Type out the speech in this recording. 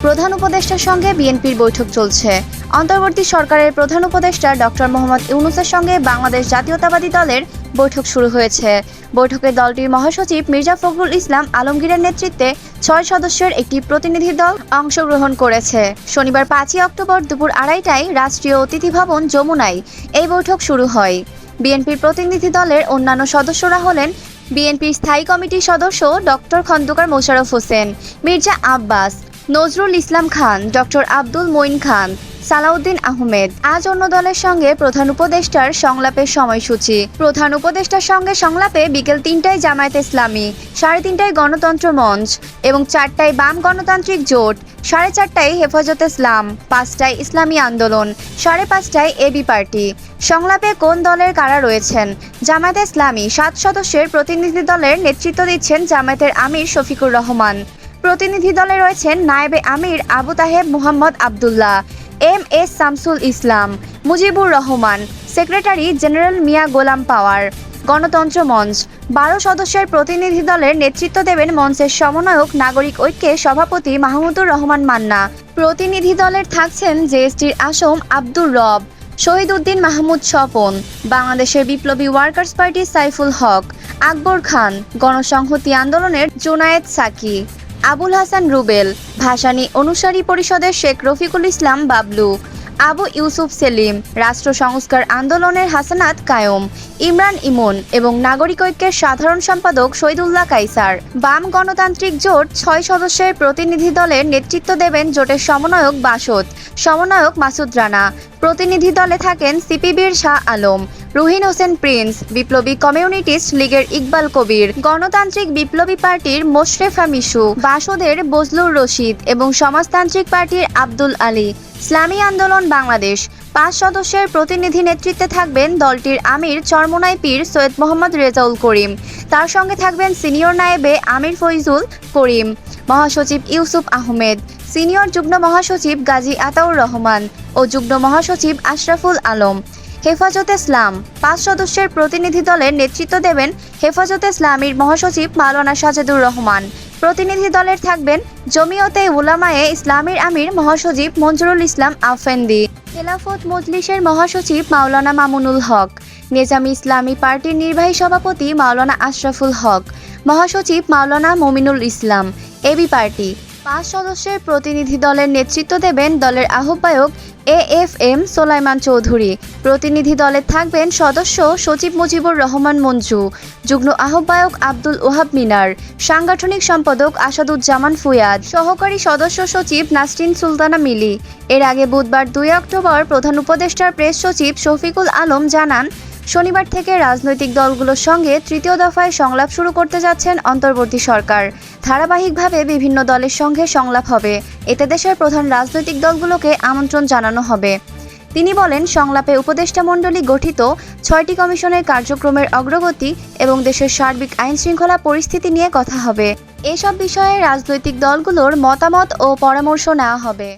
প্রধান উপদেষ্টার সঙ্গে বিএনপির বৈঠক চলছে। অন্তর্বর্তী সরকারের প্রধান উপদেষ্টা ডক্টর মোহাম্মদ ইউনুসের সঙ্গে বাংলাদেশ জাতীয়তাবাদী দলের বৈঠক শুরু হয়েছে। বৈঠকে দলটির মহাসচিব মির্জা ফখরুল ইসলাম আলমগীরের নেতৃত্বে ছয় সদস্যের একটি প্রতিনিধি দল অংশগ্রহণ করেছে। শনিবার পাঁচই অক্টোবর দুপুর আড়াইটায় রাষ্ট্রীয় অতিথি ভবন যমুনায় এই বৈঠক শুরু হয়। বিএনপির প্রতিনিধি দলের অন্যান্য সদস্যরা হলেন বিএনপির স্থায়ী কমিটির সদস্য ডক্টর খন্দকার মোশাররফ হোসেন, মির্জা আব্বাস নজরুল ইসলাম খান, ডক্টর আব্দুল মঈন খান, সালাউদ্দিন আহমেদ। আজ অন্য দলের সঙ্গে প্রধান উপদেষ্টার সংলাপের সময়সূচি। প্রধান উপদেষ্টার সঙ্গে সংলাপে বিকেল তিনটায় জামায়াত ইসলামী, সাড়ে তিনটায় গণতন্ত্র মঞ্চ এবং চারটায় বাম গণতান্ত্রিক জোট, সাড়ে চারটায় হেফাজত ইসলাম, পাঁচটায় ইসলামী আন্দোলন, সাড়ে পাঁচটায় এবি পার্টি। সংলাপে কোন দলের কারা রয়েছেন? জামায়াতে ইসলামী সাত সদস্যের প্রতিনিধি দলের নেতৃত্ব দিচ্ছেন জামায়াতের আমির শফিকুর রহমান। প্রতিনিধি দলে রয়েছেন নায়েবে আমির Abu Taher Mohammad Abdullah, M S Shamsul Islam, Mujibur Rahman, secretary general Mia Golam Parwar, Ganatantra Mancha. বারো সদস্যের প্রতিনিধি দলের নেতৃত্ব দেবেন মঞ্চের সমন্বয়ক নাগরিক ঐক্যের সভাপতি মাহমুদুর রহমান মান্না। প্রতিনিধি দলের থাকছেন জেএসটির আসম আব্দুর রব, শহীদ উদ্দিন মাহমুদ স্বপন, বাংলাদেশের বিপ্লবী ওয়ার্কার্স পার্টি সাইফুল হক, আকবর খান, গণসংহতি আন্দোলনের জোনায়েদ সাকি। আবুল হাসান রুবেল ভাসানী অনুসারী পরিষদের শেখ রফিকুল ইসলাম বাবলু। আবু ইউসুফ সেলিম, রাষ্ট্র সংস্কার আন্দোলনের হাসানাত কায়ম, ইমরান ইমন এবং নাগরিক ঐক্যের সাধারণ সম্পাদক শহীদুল্লাহ কাইসার। বাম গণতান্ত্রিক জোট ছয় সদস্যের প্রতিনিধি দলের নেতৃত্ব দেবেন জোটের সমন্বয়ক বাসদ, সমন্বয়ক মাসুদ রানা। প্রতিনিধি দলে থাকেন সিপিবির শাহ আলম, রুহিন হোসেন প্রিন্স, বিপ্লবী কমিউনিটিস্ট লীগের ইকবাল কবির, গণতান্ত্রিক বিপ্লবী পার্টির মোশরেফা মিশু, বাসদের বজলুর রশিদ এবং সমাজতান্ত্রিক পার্টির আব্দুল আলী। ইসলামী আন্দোলন বাংলাদেশ। পাঁচ সদস্যের প্রতিনিধি নেতৃত্বে থাকবেন দলটির আমির চরমোনাই পীর সৈয়দ মোহাম্মদ রেজাউল করিম। তার সঙ্গে থাকবেন সিনিয়র নায়েবে আমির ফৈজুল করিম। মহাসচিব ইউসুফ আহমেদ। সিনিয়র যুগ্ম মহাসচিব গাজী আতাউর রহমান ও যুগ্ম মহাসচিব আশরাফুল আলম। হেফাজতে ইসলাম। পাঁচ সদস্যের প্রতিনিধি দলের নেতৃত্ব দেবেন হেফাজতে ইসলামীর মহাসচিব মাওলানা সাজেদুর রহমান। প্রতিনিধি দলের থাকবেন জমিয়তে উলামায়ে ইসলামীর আমির মহাসচিব মঞ্জুরুল ইসলাম আফেন্দি। খেলাফত মজলিসের মহাসচিব মাওলানা মামুনুল হক। নেজামি ইসলামী পার্টির নির্বাহী সভাপতি মাওলানা আশরাফুল হক। মহাসচিব মাওলানা মমিনুল ইসলাম, এবি পার্টি। পাঁচ সদস্যের প্রতিনিধি দলের নেতৃত্ব দেবেন দলের আহ্বায়ক A F M Solaiman Chowdhury. প্রতিনিধি দলে থাকবেন সদস্য সচিব মুজিবুর রহমান মঞ্জু, যুগ্ম আহ্বায়ক আব্দুল ওহাব মিনার, সাংগঠনিক সম্পাদক আসাদুজ্জামান ফুয়াদ, সহকারী সদস্য সচিব নাসরিন সুলতানা মিলি। এর আগে বুধবার দুই অক্টোবর প্রধান উপদেষ্টার প্রেস সচিব শফিকুল আলম জানান শনিবার থেকে রাজনৈতিক দলগুলোর সঙ্গে তৃতীয় দফায় সংলাপ শুরু করতে যাচ্ছেন অন্তর্বর্তী সরকার। ধারাবাহিকভাবে বিভিন্ন দলের সঙ্গে সংলাপ হবে। এতে দেশের প্রধান রাজনৈতিক দলগুলোকে আমন্ত্রণ জানানো হবে। তিনি বলেন, সংলাপে উপদেষ্টা মণ্ডলী গঠিত ছয়টি কমিশনের কার্যক্রমের অগ্রগতি এবং দেশের সার্বিক আইন শৃঙ্খলা পরিস্থিতি নিয়ে কথা হবে। এসব বিষয়ে রাজনৈতিক দলগুলোর মতামত ও পরামর্শ নেওয়া হবে।